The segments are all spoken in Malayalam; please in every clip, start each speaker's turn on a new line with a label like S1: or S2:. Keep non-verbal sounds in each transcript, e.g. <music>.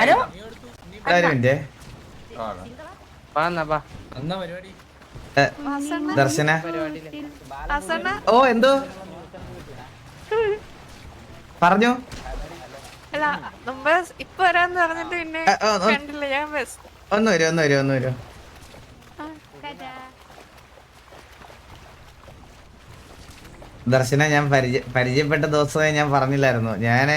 S1: ഹലോ?
S2: ദർശന? ഓ എന്തോ? പറഞ്ഞു.
S1: അല്ല മുമ്പ് ഇപ്പൊ വരാന്ന് പറഞ്ഞിട്ട് പിന്നെ. കണ്ടില്ല ഞാൻ ബസ്
S2: ഒന്ന് വരും ഒന്ന് വരും ഒന്ന് വരും. ദർശന ഞാൻ പരിചയ പരിചയപ്പെട്ട ദിവസമേ ഞാൻ പറഞ്ഞില്ലായിരുന്നു. ഞാൻ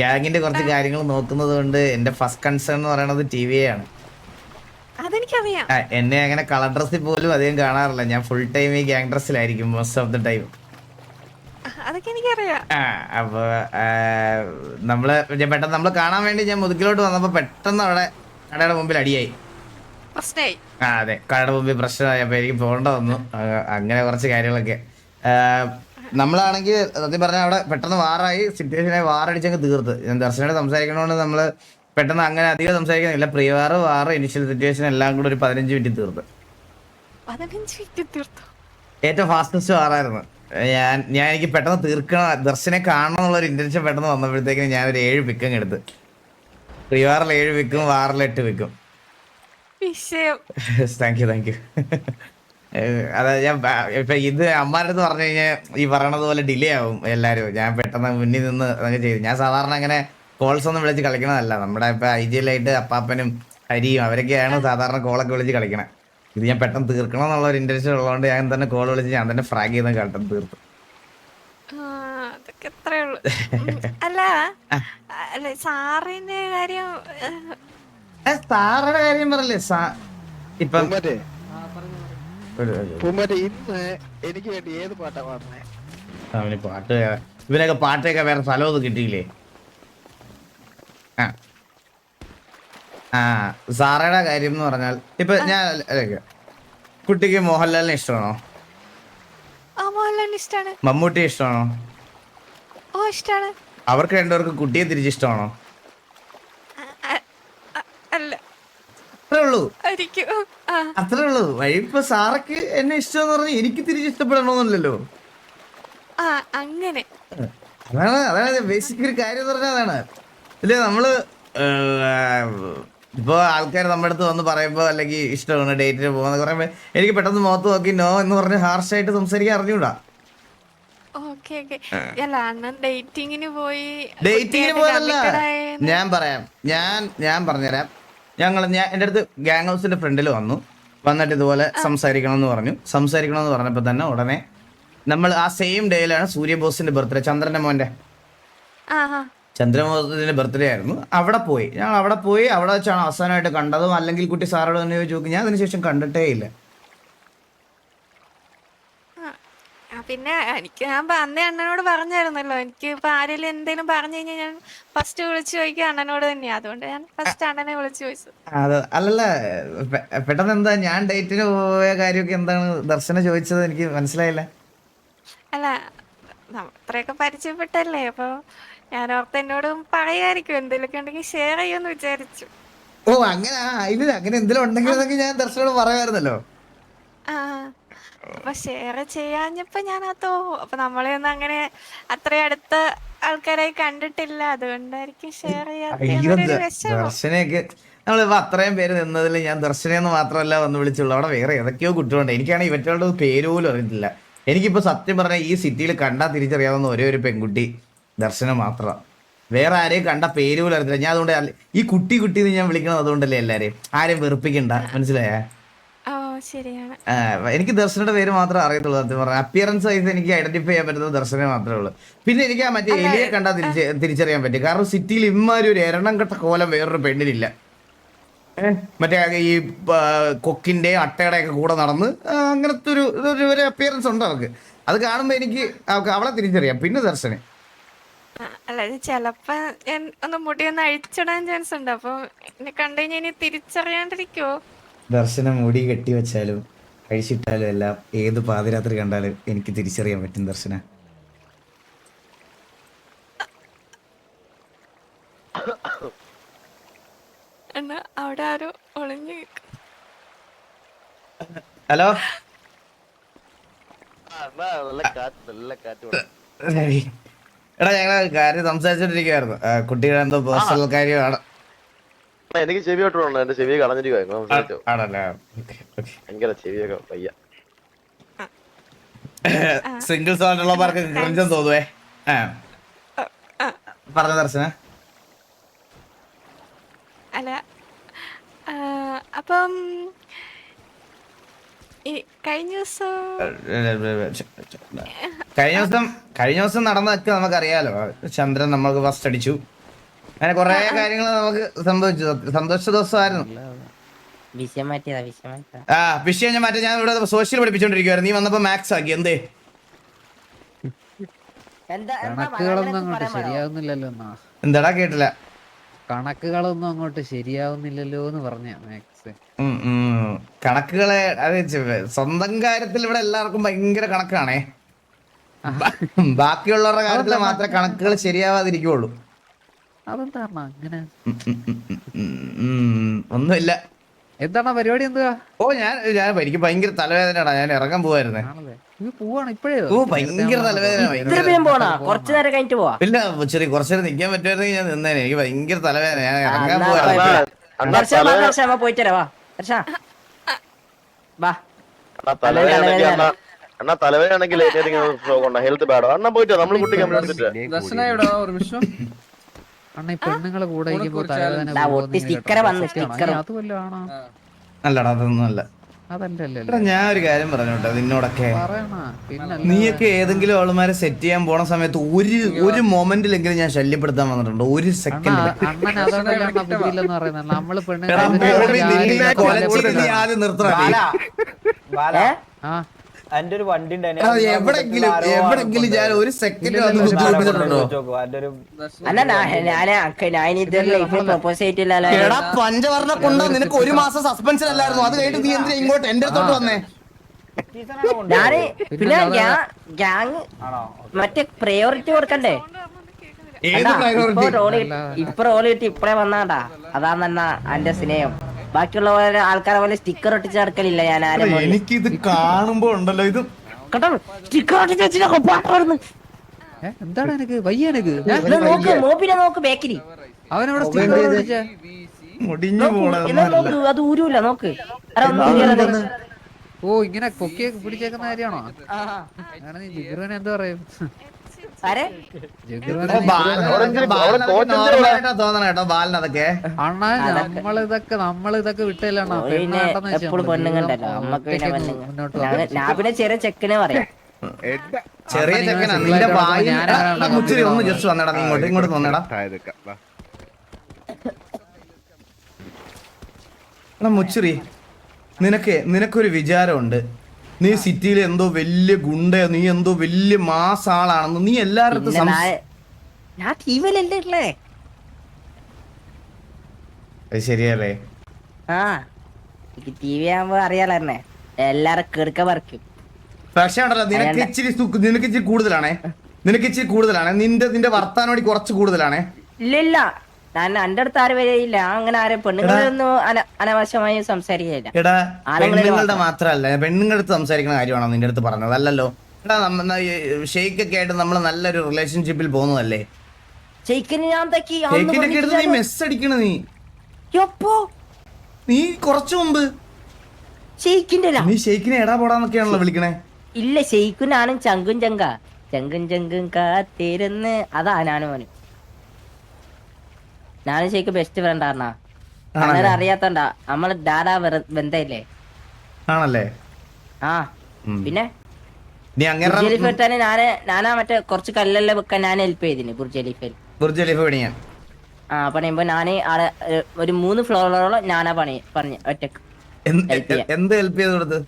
S2: ഗ്യാങ്ങിന്റെ കുറച്ച് കാര്യങ്ങൾ നോക്കുന്നത് കൊണ്ട് എന്റെ ഫസ്റ്റ് കൺസേൺ എന്ന് പറയുന്നത് ടി വി ആണ്.
S1: അതെനിക്കറിയാം.
S2: എന്നെ അങ്ങനെ കളർ ഡ്രസ്സിൽ പോലും അധികം കാണാറില്ല. ഞാൻ ഫുൾ ടൈം ഈ ഗ്യാങ് ഡ്രസ്സിലായിരിക്കും മോസ്റ്റ് ഓഫ് ദ ടൈം
S1: അതൊക്കെ എനിക്കറിയാം.
S2: അപ്പൊ നമ്മൾ പെട്ടെന്ന് നമ്മൾ കാണാൻ വേണ്ടി ഞാൻ മുതുക്കിലോട്ട് വന്നപ്പോ പെട്ടെന്ന് അവിടെ കടയുടെ മുമ്പിൽ അടിയായി.
S1: പ്രശ്നമായി
S2: ആ അതെ. കടയുടെ മുമ്പിൽ പ്രശ്നമായപ്പോ എനിക്ക് പോകേണ്ട വന്നു. അങ്ങനെ കുറച്ച് കാര്യങ്ങളൊക്കെ. നമ്മളാണെങ്കിൽ സത്യം പറഞ്ഞാൽ അവിടെ പെട്ടെന്ന് വാറായി സിറ്റുവേഷനായി വാറടിച്ചങ്ങ് തീർത്ത്. ഞാൻ ദർശനോട് സംസാരിക്കണോണ്ട് നമ്മൾ പെട്ടെന്ന് അങ്ങനെ അധികം സംസാരിക്കുന്നില്ല. പ്രിയവാറ് വാറ് ഇനിഷ്യൽ സിറ്റുവേഷൻ എല്ലാം കൂടെ ഒരു പതിനഞ്ച് മിനിറ്റ് തീർത്ത്. ഏറ്റവും ഫാസ്റ്റസ്റ്റ് വാറായിരുന്നു. ഞാൻ ഞാൻ എനിക്ക് പെട്ടെന്ന് തീർക്കണം ദർശനെ കാണണം എന്നുള്ള ഒരു ഇന്റൻഷൻ പെട്ടെന്ന് വന്നപ്പോഴത്തേക്കിനും ഞാൻ ഒരു ഏഴ് പിക്കും എടുത്ത്. പ്രിയവാറിൽ ഏഴ് പിക്കും വാറിൽ എട്ട് പിക്കും
S1: വിഷയം.
S2: താങ്ക് യു താങ്ക് യു അതാ ഞാൻ ഇപ്പൊ ഇത് അമ്മാരടുത്ത് പറഞ്ഞു കഴിഞ്ഞാൽ ഈ പറയണത് പോലെ ഡിലേ ആവും എല്ലാരും. ഞാൻ പെട്ടെന്ന് മുന്നിൽ നിന്ന് അതൊക്കെ ചെയ്തു. ഞാൻ സാധാരണ അങ്ങനെ കോൾസ് ഒന്നും വിളിച്ച് കളിക്കണതല്ല. നമ്മുടെ ഇപ്പൊ ഐ ജി എല്ലായിട്ട് അപ്പാപ്പനും ഹരിയും അവരൊക്കെയാണ് സാധാരണ കോളൊക്കെ വിളിച്ച് കളിക്കണേ. ഇത് ഞാൻ പെട്ടെന്ന് തീർക്കണം എന്നുള്ള ഒരു ഇൻട്രസ്റ്റ് ഉള്ളതുകൊണ്ട് ഞാൻ തന്നെ കോൾ വിളിച്ച് ഞാൻ തന്നെ ഫ്രാഗ് ചെയ്ത് കളിട്ടം തീർത്തു.
S1: അല്ല അല്ല സാറിന്റെ കാര്യം
S2: ഏ, സാറുടെ കാര്യം പറയല്ലേ സാ ഇപ്പം
S3: പൂമ്പാറ്റേ ഇന്ന് എനിക്ക് വേണ്ടി ഏത് പാട്ടാ പാടുന്നേ?
S2: അവന് പാട്ട് ഇവനൊക്കെ പാട്ടൊക്കെ വേറെ സ്ഥലമൊന്നും കിട്ടിയില്ലേ? ആ. ആ സാറയുടെ കാര്യം എന്ന് പറഞ്ഞാൽ ഇപ്പൊ ഞാൻ കുട്ടിക്ക് മോഹൻലാലിനെ ഇഷ്ടമാണോ?
S1: ആ മോഹൻലാലിന് ഇഷ്ടാണ്.
S2: മമ്മൂട്ടി ഇഷ്ടമാണോ?
S1: ഓ ഇഷ്ടാണ്.
S2: അവർക്ക് രണ്ടുപേർക്ക് കുട്ടിയെ തിരിച്ചിഷ്ടമാണോ
S1: ആ, ആ, ആ, അല്ല
S2: അത്രേ ഉള്ളൂ അത്രേ ഉള്ളൂ വഴി ഇപ്പൊ സാറക്ക് എന്നെ ഇഷ്ടമെന്ന് പറഞ്ഞാൽ എനിക്ക് തിരിച്ചിഷ്ടപ്പെടണമെന്നില്ലല്ലോ
S1: ആ അങ്ങനെ.
S2: അതാണ് അതാണ് ബേസിക് ഒരു കാര്യം എന്ന് പറഞ്ഞാൽ അതാണ്. അല്ലേ നമ്മൾ ഏഹ്, ഇപ്പൊ ആൾക്കാർ നമ്മുടെ അടുത്ത് വന്ന് പറയുമ്പോ അല്ലെങ്കിൽ ഇഷ്ടമാണ് ഡേറ്റിന് പോകുന്ന പറയുമ്പോ എനിക്ക് പെട്ടെന്ന് മുഖത്ത് നോക്കി നോ എന്ന് പറഞ്ഞ് ഹാർഷായിട്ട് സംസാരിക്കാൻ അറിഞ്ഞൂടാ.
S1: ഡേറ്റിങ്ങിന് പോയി
S2: ഡേറ്റിങ്ങിന് പോയതല്ല. ഞാൻ പറയാം. ഞാൻ ഞാൻ പറഞ്ഞുതരാം. ഞങ്ങൾ ഞാൻ എന്റെ അടുത്ത് ഗ്യാങ് ഹൗസിന്റെ ഫ്രണ്ടിൽ വന്നു. വന്നിട്ട് ഇതുപോലെ സംസാരിക്കണം എന്ന് പറഞ്ഞു. സംസാരിക്കണം എന്ന് പറഞ്ഞപ്പോൾ തന്നെ ഉടനെ നമ്മൾ ആ സെയിം ഡേയിലാണ് സൂര്യബോസിന്റെ ബർത്ത്ഡേ ചന്ദ്രന്റെ മോന്റെ ചന്ദ്രബോസിന്റെ ബർത്ത്ഡേ ആയിരുന്നു. അവിടെ പോയി. ഞങ്ങൾ അവിടെ പോയി അവിടെ വെച്ചാണ് അവസാനമായിട്ട് കണ്ടതും. അല്ലെങ്കിൽ കുട്ടി സാറോട് തന്നെ ചോദിച്ചു നോക്കി ഞാൻ അതിനുശേഷം കണ്ടിട്ടേ ഇല്ല.
S1: ആ, പിന്നെ എനിക്ക് ഞാൻ പ- അന്നേ അണ്ണനോട് പറഞ്ഞായിരുന്നല്ലോ. എനിക്ക് ഇപ്പൊ ആരെങ്കിലും എന്തെങ്കിലും പറഞ്ഞു കഴിഞ്ഞാൽ ഞാൻ ഫസ്റ്റ് വിളിച്ചു ചോദിക്കുക അണ്ണനോട് തന്നെയാ. അതുകൊണ്ട് ഞാൻ ഫസ്റ്റ് അണ്ണനെ വിളിച്ചു ചോദിച്ചു
S2: അത് അല്ലല്ല പെ- പെട്ടെന്ന് എന്താ ഞാൻ ഡേറ്റിന് പോയ കാര്യമൊക്കെ എന്താണ് ദർശന ചോദിച്ചത്? എനിക്ക് മനസ്സിലായില്ല.
S1: അല്ല നമ്മ അത്രയൊക്കെ പരിചയപ്പെട്ടല്ലേ? അപ്പൊ ഞാൻ ഓർത്ത് എന്നോട് പറയുമായിരിക്കും എന്തെങ്കിലുമൊക്കെ ഉണ്ടെങ്കിൽ ഷെയർ ചെയ്യുമെന്ന് വിചാരിച്ചു.
S2: ഓ അങ്ങനെ ആ, അങ്ങനെ എന്തെങ്കിലും ഉണ്ടെങ്കിൽ എന്നൊക്കെ ഞാൻ ദർശനോട് പറയാമായിരുന്നല്ലോ
S1: ആ. അപ്പൊ ഷെയർ ചെയ്യാഞ്ഞപ്പോ ഞാൻ അതോ അപ്പൊ നമ്മളെ ഒന്നും അങ്ങനെ അത്രയും അടുത്ത ആൾക്കാരായി കണ്ടിട്ടില്ല. അതുകൊണ്ടായിരിക്കും ഷെയർ
S2: ദർശനയൊക്കെ നമ്മളിപ്പോ അത്രയും പേര് നിന്നതിൽ ഞാൻ ദർശനം മാത്രമല്ല വന്ന് വിളിച്ചുള്ളൂ. അവിടെ വേറെ ഏതൊക്കെയോ കുട്ടികളുണ്ട്. എനിക്കാണെങ്കിൽ ഇവറ്റകളുടെ പേര് പോലും അറിയത്തില്ല. എനിക്കിപ്പോ സത്യം പറഞ്ഞാൽ ഈ സിറ്റിയിൽ കണ്ടാൽ തിരിച്ചറിയാവുന്ന ഒരേ ഒരു പെൺകുട്ടി ദർശനം മാത്രം. വേറെ ആരെയും കണ്ട പേര് പോലും അറിയത്തില്ല. ഞാൻ അതുകൊണ്ട് ഈ കുട്ടി കുട്ടി എന്ന് ഞാൻ വിളിക്കണത് അതുകൊണ്ടല്ലേ എല്ലാരെയും? ആരെയും വെറുപ്പിക്കണ്ട. മനസ്സിലായേ?
S1: ശരിയാണ്.
S2: എനിക്ക് ദർശനയുടെ പേര് മാത്രമേ അറിയത്തുള്ളൂ. സത്യം പറഞ്ഞാൽ അപ്പിയറൻസ് വൈസ് എനിക്ക് ഐഡന്റിഫൈ ചെയ്യാൻ പറ്റുന്നത് ദർശനെ മാത്രമേ ഉള്ളൂ. പിന്നെ എനിക്ക് ആ മറ്റേ എലിയെ കണ്ടാൽ തിരിച്ച് തിരിച്ചറിയാൻ പറ്റും. കാരണം സിറ്റിയിൽ ഇമ്മാരി ഒരു എരണം കെട്ട കോലം വേറൊരു പെണ്ണിനില്ല. മറ്റേ ഈ കൊക്കിന്റെ അട്ടയുടെ ഒക്കെ കൂടെ നടന്ന് അങ്ങനത്തെ ഒരു ഒരു- അപ്പിയറൻസ് ഉണ്ട് അവർക്ക് അത് കാണുമ്പോൾ എനിക്ക് അവളെ തിരിച്ചറിയാം. പിന്നെ ദർശനെ.
S1: ആ, അല്ല ഇത് ചെലപ്പോ ഞാൻ ഒന്ന് മുടി ഒന്ന് അഴിച്ചിടാൻ ചാൻസ് ഉണ്ട്. അപ്പൊ എന്നെ കണ്ടു കഴിഞ്ഞാൽ ഇനി തിരിച്ചറിയാണ്ടിരിക്കോ
S2: ദർശനം മുടി കെട്ടി വെച്ചാലും കഴിച്ചിട്ടാലും എല്ലാം ഏത് പാതിരാത്രി കണ്ടാലും എനിക്ക് തിരിച്ചറിയാൻ പറ്റും ദർശന.
S1: എന്നാ അവിടെ ആരോ ഒളിഞ്ഞു
S2: ഹലോ? എടാ ഞങ്ങൾ കാര്യം സംസാരിച്ചോണ്ടിരിക്കുവായിരുന്നു. കുട്ടികളെന്തോ പേഴ്സണൽ കാര്യമാണ്.
S3: എനിക്ക് ചെവി തൊട്ടുണ്ട് എന്റെ ചെവി കളഞ്ഞിരിക്കുവാ സംസാരിച്ചോ
S2: ആണല്ലേ.
S3: ഭയങ്കര ചെവിയൊക്കെ വയ്യ.
S2: സിംഗിൾസ് ആയിട്ടുള്ളവർക്ക് ക്രിഞ്ചം തോന്നുവേ. ആ. പറഞ്ഞ ദർശന.
S1: അല്ല അപ്പം ഈ കഴിഞ്ഞ ദിവസം
S2: കഴിഞ്ഞ ദിവസം കഴിഞ്ഞ ദിവസം നടന്നതൊക്കെ നമുക്കറിയാലോ. ചന്ദ്രൻ നമ്മൾക്ക് ഫസ്റ്റ് അടിച്ചു. അങ്ങനെ കുറെ കാര്യങ്ങൾ നമുക്ക് സംഭവിച്ചു. സന്തോഷ ദിവസമായിരുന്നു.
S4: വിഷയം മാറ്റിയതാ വിഷയം
S2: ആ വിഷയം ഞാൻ മാറ്റി. ഞാൻ ഇവിടെ സോഷ്യൽ പഠിപ്പിച്ചോണ്ടിരിക്കുവായിരുന്നു. നീ വന്നപ്പോ മാത്സ് ആക്കി. എന്തേ?
S5: കണക്കുകളൊന്നും അങ്ങോട്ട്? ശരിയാവുന്നില്ലല്ലോ
S2: എന്താടാ കേട്ടില്ല.
S5: കണക്കുകളൊന്നും അങ്ങോട്ട് ശരിയാവുന്നില്ലല്ലോ എന്ന് പറഞ്ഞ മാക്സ്.
S2: കണക്കുകളെ അത് സ്വന്തം കാര്യത്തിൽ ഇവിടെ എല്ലാവർക്കും ഭയങ്കര കണക്കാണേ. ബാക്കിയുള്ളവരുടെ കാര്യത്തിൽ മാത്രമേ കണക്കുകൾ ശരിയാവാതിരിക്കുള്ളൂ.
S5: അതെന്താ അങ്ങനെ.
S2: ഒന്നുമില്ല.
S5: എന്താണ് പരിപാടി എന്തുവാ?
S2: ഓ ഞാൻ ഞാൻ എനിക്ക് ഭയങ്കര തലവേദനയാണ് ഞാൻ ഇറങ്ങാൻ പോവായിരുന്നേ.
S5: പോവാണ് ഇപ്പോഴേ.
S2: ഓ ഭയങ്കര തലവേദന
S4: കുറച്ചു നേരം കഴിഞ്ഞിട്ട് പോവാ.
S2: ഇല്ല ചെറിയ കുറച്ചേരം നിൽക്കാൻ പറ്റുമായിരുന്നെങ്കിൽ ഞാൻ നിന്നേനെ. എനിക്ക് ഭയങ്കര തലവേദന. ഞാൻ ഇറങ്ങാൻ
S4: ദർശനം വാ, വാ, പോയിട്ട് വാ വാ.
S3: അണ്ണാ തലവേദനയാണെങ്കിൽ ഹെൽത്ത് ബാഡോ? അണ്ണാ പോയിട്ട് നമ്മൾ കുട്ടി
S5: അണ്ണാ ഈ പെണ്ണുങ്ങളെ കൂടെ ഇരിക്കുമ്പോ തലവേദന ആണോ
S2: അല്ലടാ അതൊന്നും അല്ല. ഞാൻ ഒരു കാര്യം പറഞ്ഞോട്ടെ നിന്നോടൊക്കെ. നീയൊക്കെ ഏതെങ്കിലും ആളുമാരെ സെറ്റ് ചെയ്യാൻ പോണ സമയത്ത് ഒരു ഒരു മൊമെന്റിലെങ്കിലും ഞാൻ ശല്യപ്പെടുത്താൻ വന്നിട്ടുണ്ട് ഒരു സെക്കൻഡ് ആദ്യം നിർത്തണം.
S5: ആ.
S6: എന്റെ ഒരു വണ്ടി
S2: എവിടെങ്കിലും എവിടെങ്കിലും ഞാൻ ഒരു സെക്കൻഡ് എടാ പഞ്ചവർണ കൊണ്ടാ നിനക്ക് ഒരു മാസം സസ്പെൻഷൻ അല്ലായിരുന്നു അത് കഴിഞ്ഞിട്ട് നീ എന്തിനാ ഇങ്ങോട്ട് എന്റെ അടുത്തോട്ട് വന്നേ
S4: ഞാൻ പിന്നെ ഗ്യാങ് മറ്റേ പ്രയോറിറ്റി കൊടുക്കണ്ടേ ഇപ്പൊ റോൾ കിട്ടി ഇപ്പഴേ വന്നാണ്ടാ അതാണ് എന്നാ എന്റെ സ്നേഹം ബാക്കിയുള്ള പോലെ ആൾക്കാരെ പോലെ സ്റ്റിക്കർ ഒട്ടിച്ച് നടക്കലില്ല ഞാൻ ആരും ഇത്
S2: എനിക്കിത് കാണുമ്പോ ഉണ്ടല്ലോ ഇത്.
S4: കേട്ടോ സ്റ്റിക്കർ ഒട്ടിച്ച് വെച്ചിട്ട് പാട്ട് പാടുന്നു.
S5: എന്താണ് എനിക്ക്? വയ്യ എനിക്ക്.
S4: നോക്ക് മോപ്പിനെ നോക്ക് ബേക്കരി
S5: അവനവിടെ സ്റ്റിക്കർ ഒട്ടിച്ചേ?
S2: മുടിഞ്ഞു
S4: എന്നാ
S2: പോണെന്നല്ല
S4: നോക്ക് അത് ഊരൂല നോക്ക്.
S5: ഓ ഇങ്ങനെ പൊക്കിയൊക്കെ പിടിച്ചേക്കുന്ന കാര്യമാണോ? അങ്ങനെ എന്താ പറയും
S2: ബാലൻ- അതൊക്കെ
S5: അണ്ണാ നമ്മളിതൊക്കെ നമ്മളിതൊക്കെ വിട്ടില്ല അണ്ണാ
S4: പിന്നെ
S5: പെണ്ണാണ്ടെന്ന് വെച്ചാ
S4: എപ്പോഴും
S5: നമ്മൾ
S4: പെണ്ണുങ്ങളുണ്ടല്ലോ
S5: ജീവിതം
S4: അമ്മയ്ക്ക് പിന്നെ
S5: ഒറ്റയ്ക്ക്
S4: പെണ്ണുങ്ങൾ ഞാൻ- പിന്നെ ചെറിയ ചെക്കനെ പറയാം.
S2: ചെറിയ ചെക്കനാ നിന്റെ മുച്ചിരി ഒന്ന് ജസ്റ്റ് വന്നടാ നീ ഇങ്ങോട്ട് ഇങ്ങോട്ട് വന്നടാ. എടാ മുച്ചിറി നിനക്ക് നിനക്കൊരു വിചാരമുണ്ട്. നീ സിറ്റിയിൽ എന്തോ വലിയ ഗുണ്ട നീ എന്തോ വലിയ മാസ് ആളാണെന്ന് നീ
S4: പിന്നെ ഞാൻ-
S2: ശരിയല്ലേ?
S4: ആ എനിക്ക് ടി വി ആകുമ്പോ അറിയാലോ എന്നെ. എല്ലാരും കെടുക്ക പറിക്കും.
S2: പക്ഷേ ഉണ്ടല്ലോ നിനക്ക് ഇച്ചിരി സു- നിനക്ക് ഇച്ചിരി കൂടുതലാണേ. നിനക്ക് ഇച്ചിരി കൂടുതലാണ്. നിന്റെ നിന്റെ വർത്താനോടി കുറച്ച് കൂടുതലാണേ.
S4: ഇല്ല ഇല്ല ഞാൻ എന്റെ അടുത്ത് ആരും വരികയില്ല. ഞാൻ അങ്ങനെ ആരും പെണ്ണുങ്ങളൊന്നും അന- അനാവശ്യമായി സംസാരിക്കില്ല
S2: എടാ പെണ്ണുങ്ങളുടെ
S4: മാത്രം.
S2: മാത്രല്ല പെണ്ണുങ്ങളുടെ അടുത്ത് സംസാരിക്കുന്ന കാര്യമാണോ നിന്റെ അടുത്ത് പറഞ്ഞത്? അല്ലല്ലോ. എടാ നമ്മ ഷെയ്ക്ക് ഒക്കെ ആയിട്ട് നമ്മൾ നല്ലൊരു റിലേഷൻഷിപ്പിൽ പോകുന്നതല്ലേ?
S4: ഷെയ്ക്കിന് ഞാൻ തക്കി അന്ന്
S2: ഷെയ്ക്കിന്റെ ഒക്കെ അടുത്ത് നീ
S4: പറഞ്ഞിട്ടില്ലല്ലോ.
S2: മെസ്സ് അടിക്കണ നീ.
S4: എപ്പോ?
S2: നീ കുറച്ചു മുമ്പ്.
S4: ഷെയ്ക്കിന്റെ അല്ല.
S2: നീ ഷെയ്ക്കിനെ എടാ പോടാന്നൊക്കെയാണല്ലോ വിളിക്കണേ.
S4: ഇല്ല ഷെയ്ക്കും ഞാനും ചങ്കും ചങ്ക. ചങ്കും ചങ്കും കാത്തിരുന്ന്. അതാ ഞാനും ഞാനും ശരിക്ക് ബെസ്റ്റ് ഫ്രണ്ട് ആണാ
S2: അങ്ങനെ
S4: അന്നേരം അറിയാത്തണ്ടാ. നമ്മൾ ഡാഡാ ബന്ധയില്ലേ
S2: ആണല്ലേ?
S4: ആ. പിന്നെ?
S2: നീ അങ്ങനെ
S4: ഖലീഫ എടുത്താൽ ഞാൻ ഞാനാ മറ്റേ കുറച്ച് കല്ലെല്ലാം വെക്കാൻ ഞാൻ ഹെൽപ്പ് ചെയ്തിന് ബുർജ് ഖലീഫയിൽ.
S2: ബുർജ് ഖലീഫ പണിയാൻ
S4: ആ പണിയുമ്പോ ഞാൻ ആടെ ഒരു മൂന്ന് ഫ്ലോറോളം ഞാനാ പണി പറഞ്ഞു ഒറ്റയ്ക്ക്
S2: എന്ത് ഹെൽപ്പ് ചെയ്ത് കൊടുത്ത്?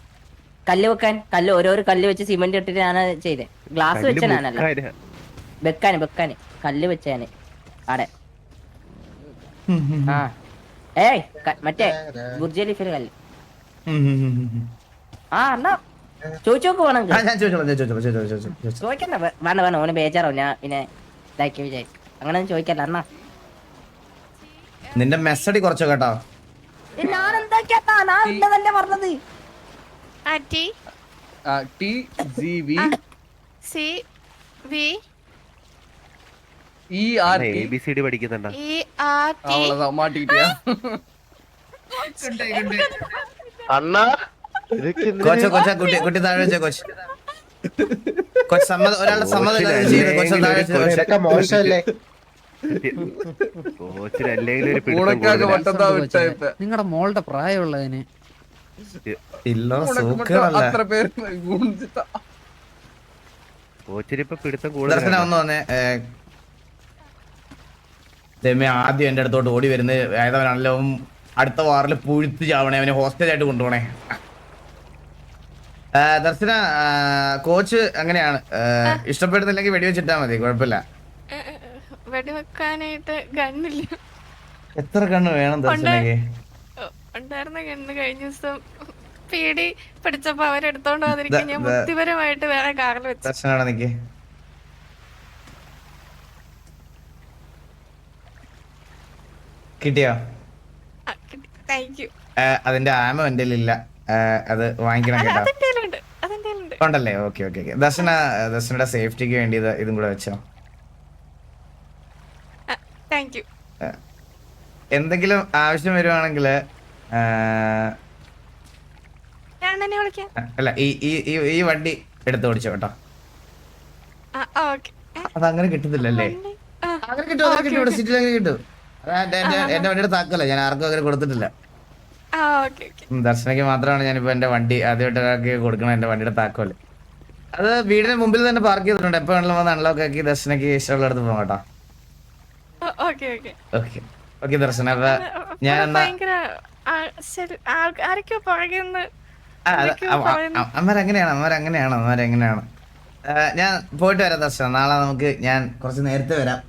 S4: കല്ല് വെക്കാൻ കല്ല് ഓരോരോ കല്ല് വെച്ച് സിമെന്റ് ഇട്ടിട്ട് ഞാൻ ചെയ്തേ. ഗ്ലാസ് വെച്ച ഞാനല്ല. വെക്കാന് വെക്കാന്. കല്ല് വെച്ച ഞാൻ. ആടെ. ആ. ഏയ് മറ്റേ ബുർജ് ഖലീഫിൽ കല്ല്. ആ അണ്ണാ
S2: ചോദിച്ചോക്ക്.
S4: ചോദിക്കണ്ട വേ- വേണ്ട വേണ്ട ഓന് ബേജാറാവും ഞാൻ പിന്നെ ഇതാക്കി വിചാരിക്കും. അങ്ങനെ ചോദിക്കല്ല അണ്ണാ
S2: നിന്റെ മെസ്സടി കുറച്ചോ കേട്ടോ.
S4: ഞാൻ ഞാൻ എന്താക്കിയാ ഞാൻ ഇന്നതല്ലേ പറഞ്ഞത്?
S1: ആറ്റി
S7: T. G V.
S1: C V.
S7: E R
S6: A B C D
S3: അണ്ണാ?
S2: കൊച്ച താഴെ താഴെ
S5: നിങ്ങളുടെ മോളുടെ പ്രായമുള്ളതിന്.
S6: കോച്ചിരിപ്പൊ പിടുത്തം
S2: കൂടുതൽ വന്നേ ദൈവമേ ആദ്യം എന്റെ അടുത്തോട്ട് ഓടി വരുന്നത് ഏതവനാണല്ലോ അടുത്ത വാറിൽ പുഴുത്ത് ചാവണേ അവനെ ഹോസ്റ്റലായിട്ട് കൊണ്ടുപോണേ ദർശന കോച്ച് അങ്ങനെയാണ് ഇഷ്ടപ്പെടുന്നില്ലെങ്കിൽ വെടിവെച്ചിട്ടാ മതി കുഴപ്പമില്ല.
S1: വെടിവെക്കാനായിട്ട് ഗണ്ണില്ല.
S2: എത്ര കണ്ണ് വേണം ദർശനക്ക്
S1: ഉണ്ടായിരുന്ന കണ്ണ് കഴിഞ്ഞ ദിവസം പേടി പിടിച്ചപ്പോ അവരെടുത്തോണ്ട് വന്നിരിക്കും. ഞാൻ ബുദ്ധിപരമായിട്ട് വേറെ കാറിൽ വെച്ചു.
S2: ദർശനാണ് നിക്ക്? കിട്ടിയോ? അതിന്റെ ആമ എന്റെ ഇല്ല അത് വാങ്ങിക്കണം കേട്ടോ. ഉണ്ടല്ലേ? ഓക്കെ ഓക്കെ ദർശന ദർശനയുടെ സേഫ്റ്റിക്ക് വേണ്ടി ഇത് കൂടെ വെച്ചോ. എന്തെങ്കിലും ആവശ്യം വരുവാണെങ്കിൽ അല്ല ഈ ഈ വണ്ടി എടുത്ത് ഓടിച്ചോ കേട്ടോ.
S1: ആ ഓക്കെ
S2: അത് അങ്ങനെ കിട്ടത്തില്ലല്ലേ അങ്ങനെ കിട്ടും അങ്ങനെ കിട്ടും. ഇവിടെ അങ്ങനെ കിട്ടും. എന്റെ വണ്ടിയുടെ താക്കല്ല. ഞാൻ ആർക്കും അങ്ങനെ കൊടുത്തിട്ടില്ല. ദർശനയ്ക്ക് മാത്രമാണ് ഞാനിപ്പോ എന്റെ വണ്ടി ആദ്യമായിട്ട് ഒരാൾക്ക് കൊടുക്കണം എന്റെ വണ്ടിയുടെ താക്കോൽ. അത് വീടിന്റെ മുമ്പിൽ തന്നെ പാർക്ക് ചെയ്തിട്ടുണ്ട്. എപ്പോ വേണമെങ്കിലും വന്ന് അൺലോക്ക് ആക്കി ദർശനയ്ക്ക് ഇഷ്ടമുള്ള അടുത്ത് പോകാം കേട്ടോ.
S1: Okay okay.
S2: ദർശന അപ്പൊ ഞാൻ എന്നാ. അമ്മരങ്ങനെയാണ് അമ്മരങ്ങനെയാണ് അമ്മരങ്ങനെയാണ്. ഞാൻ പോയിട്ട് വരാം ദർശന. നാളെ നമുക്ക് ഞാൻ കുറച്ച് നേരത്തെ വരാം.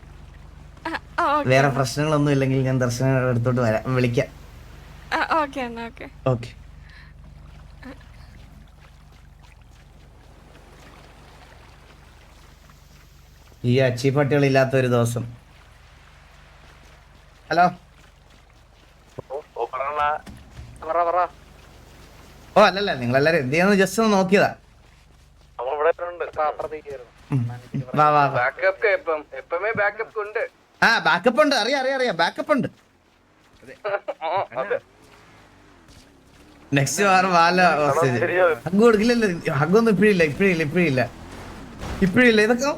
S2: വേറെ പ്രശ്നങ്ങളൊന്നും ഇല്ലെങ്കിൽ ഞാൻ ദർശന അടുത്തോട്ട് വരാം. വിളിക്കാം.
S1: ഓക്കെ എന്നാ ഓക്കെ.
S2: ഓക്കെ. ഈ അച്ചിപ്പട്ടികളില്ലാത്ത ഒരു ദിവസം. ഹലോ?
S3: ഓ
S2: അല്ലല്ല നിങ്ങളെല്ലാരും എന്ത് ചെയ്യാന്ന്? ജസ്റ്റ് ഒന്ന് നോക്കിയതാ. വാ വാ
S7: ബാക്കപ്പ് എപ്പം എപ്പമേ ബാക്കപ്പ് ഉണ്ട്.
S2: ആ ബാക്കപ്പ് ഉണ്ട്. അറിയാം അറിയാം അറിയാം. ബാക്കപ്പ് ഉണ്ട്. നെക്സ്റ്റ് വാർ വാല ഹഗ് കൊടുക്കില്ലല്ലോ. ഹഗ്ഗൊന്നും ഇപ്പഴില്ല ഇപ്പഴില്ല ഇപ്പഴില്ല. ഇപ്പഴില്ല. ഇതൊക്കെ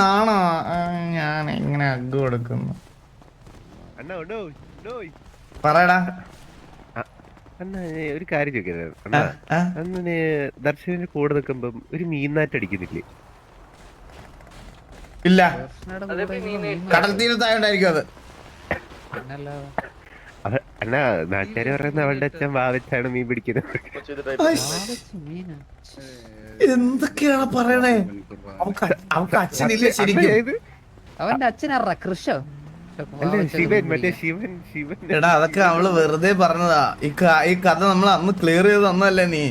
S2: നാണോ? ഞാൻ എങ്ങനെ ഹഗ് കൊടുക്കുന്നു. പറയടാ.
S6: അണ്ണാ ഒരു കാര്യം
S2: ചോദിക്കുന്നത്
S6: അന്ന് ദർശനത്തിന്. കൂടെ നിൽക്കുമ്പം ഒരു മീൻനാറ്റ് അടിക്കുന്നില്ലേ
S2: ഇല്ല. കടൽ തീരത്തായോണ്ടായിരിക്കും അത്
S6: അണ്ണാ നാട്ടുകാര് പറയുന്ന അവളുടെ അച്ഛൻ വാവിച്ചാണ് മീൻ പിടിക്കുന്നത്?
S2: എന്തൊക്കെയാണ് പറയണേ? അവക്ക് അച്ഛനില്ല ശരിക്കും?
S5: അവന്റെ അച്ഛനറ കൃഷോ?
S2: എടാ അതൊക്കെ അവൾ വെറുതെ പറഞ്ഞതാ. ഈ ഈ കഥ നമ്മൾ അന്ന് ക്ലിയർ ചെയ്ത് തന്നല്ലേ നീ.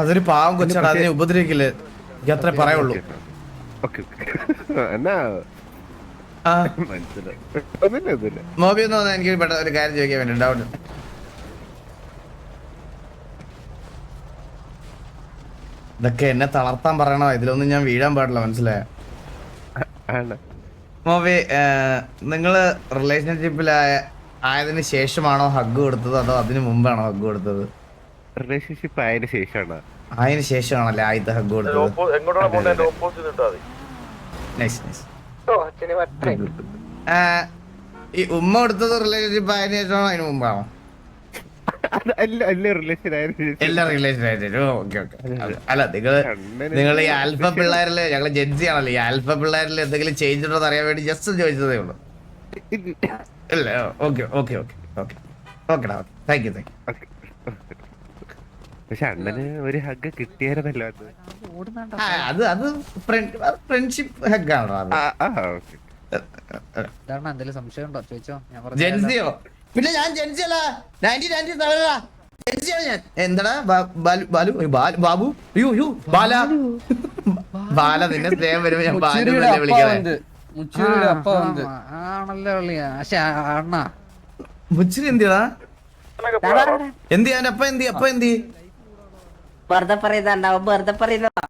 S2: അതൊരു പാവം കൊച്ചാണ് അതിനെ ഉപദ്രവിക്കില്ലേ എനിക്ക് അത്രേ പറയുള്ളൂ <laughs> മോബി എന്ന് പറഞ്ഞാൽ എനിക്ക് പെട്ടെന്ന് ഒരു കാര്യം ചോദിക്കാൻ വേണ്ടി ഡൗട്ട് ഇതൊക്കെ എന്നെ തളർത്താൻ പറയണോ? ഇതിലൊന്നും ഞാൻ വീഴാൻ പാടില്ല മനസ്സിലായ? മോബി നിങ്ങൾ റിലേഷൻഷിപ്പിലായ ആയതിന് ശേഷമാണോ ഹഗ് കൊടുത്തത്? അതോ അതിനു മുമ്പാണോ ഹഗ് കൊടുത്തത്?
S6: റിലേഷൻഷിപ്പ് ആയതിനു ശേഷമാണ്?
S2: അതിന് ശേഷമാണല്ലേ ആദ്യത്തെ ഹഗ് കൊടുത്തത്? നൈസ് നൈസ് ഈ ഉമ്മ കൊടുത്തത് റിലേഷൻഷിപ്പ് ആയതിനു ശേഷമാണോ അതിന് മുമ്പാണോ?
S6: അത് അല്ല അല്ല റിലേഷൻ ആയതിനു
S2: എല്ലാ റിലേഷൻ ആയിട്ട് ഓക്കെ ഓക്കെ അല്ല
S6: നിങ്ങൾ
S2: നിങ്ങൾ ഈ ആൽഫ പിള്ളേരിൽ ഞങ്ങൾ ജഡ്ജി ആണല്ലോ. ഈ ആൽഫ പിള്ളേരിൽ എന്തെങ്കിലും ചേഞ്ച് ഉണ്ടോ എന്ന് അറിയാൻ വേണ്ടി ജസ്റ്റ് ചോദിച്ചതേ ഉള്ളൂ. ഇല്ല. ഓക്കെ ഓക്കെ ഓക്കെ ഓക്കെ ഓക്കെടാ താങ്ക് യു താങ്ക് യു
S6: പക്ഷെ അണ്ണന് ഒരു ഹഗ് കിട്ടിയായിരുന്നല്ലോ അത്.
S5: ആ,
S2: അത് അത് ഫ്രണ്ട്ഷിപ്പ് ഹഗ്ഗാണോ അത്?
S6: ആ, ആ,
S5: okay. എന്തെങ്കിലും സംശയം ഉണ്ടോ? ചോദിച്ചോ. ഞാൻ പറഞ്ഞു
S2: ജെൻസിയോ പിന്നെ ഞാൻ ജെൻസി അല്ല. നയന്റീൻ നയന്റി ഞാൻ. എന്താടാ? ബ- ബാലു ബാ- ബാബു യു യു ബാല. ബാല. നിന്നെ സ്നേഹം വരുമ്പോ ഞാൻ ബാലു
S7: മുച്ചിരിയുടെ
S2: എന്നല്ലേ
S7: അപ്പ
S2: വിളിക്കുന്നത്.
S7: വന്ന് മുച്ചിരിയുടെ അപ്പ വന്ന്
S5: ആണല്ലോ
S2: ഉള്ളിയാ എന്താ എന്തിയാ? അപ്പ എന്തി അപ്പ എന്തി
S4: വെറുതെ പറയുന്നുണ്ടാവും വെറുതെ പറയുന്നതാ.